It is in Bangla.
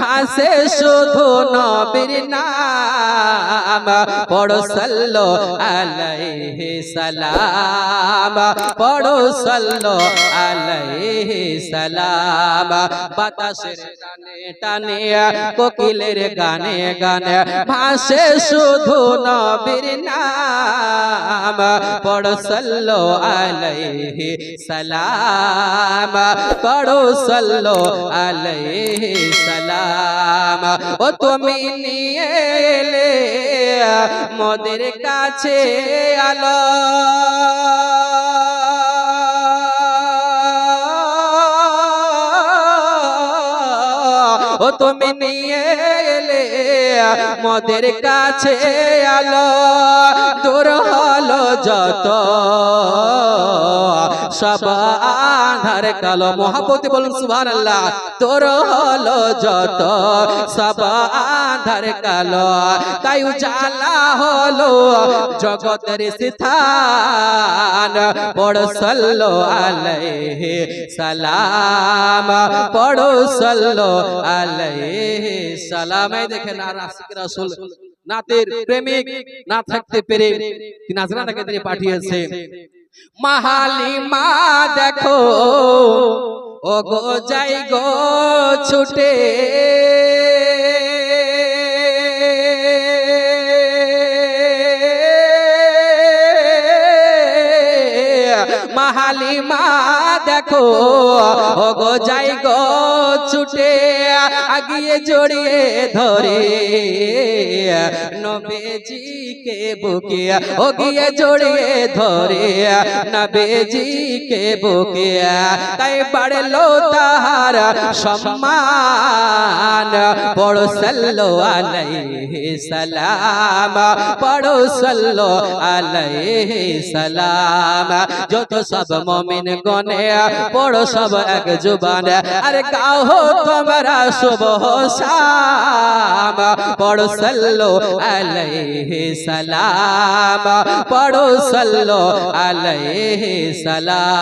ভাসে শুধু নবীর নাম। পড়ো সাল্লো আলাইহি সালাম। পড়ো সাল্লো আলাইহি সালাম। বাতাসের টানে টানে, কোকিলের গানে গানে। ভাসে শুধু নবীর নাম। পড়ো সাল্লো আলাইহি সালাম। পড়ো সাল্লো আলাইহি সালাম। ও তুমি নিয়ে এলে মোদের কাছে আলো। ও তুমি নিয়ে এলে মোদের কাছে আলো। দূর হলো যত সব আধার কালো মহাপতি বলুন সুভান তোর হলো যত সব আধার কালো। তাই উজালা হলো জগতের স্থান। পড় সল্লো আলাইহি সালাম, পড়ো সল্লো আলাইহি সালাম দেখেন আর রাসূল। নাতের প্রেমিক না থাকতে পেরে তিনি নাজরানাকে তিনি পাঠিয়েছে মাহালি মা দেখো ও গো যাই গো ছুটে। মাহালি মা দেখো ও গো যাই গো ছুটে আগিয়ে জড়িয়ে ধরে। নবেজিকে বুকে ও গিয়ে জড়িয়ে ধরে, নবেজিকে বুকে। তাই বাড়লো তাহার সম্মান। পড়ো সাল্লো আলাইহি সালাম পড়ো সাল্লো আলাইহি সালাম। যত সব মমিন গনে পড়ো সব এক জুবান। আরে গাও তোমরা শুভ শাম পড়ো সল্লো আলাইহি সালাম। পড়ো সল্লো আলাইহি সালাম।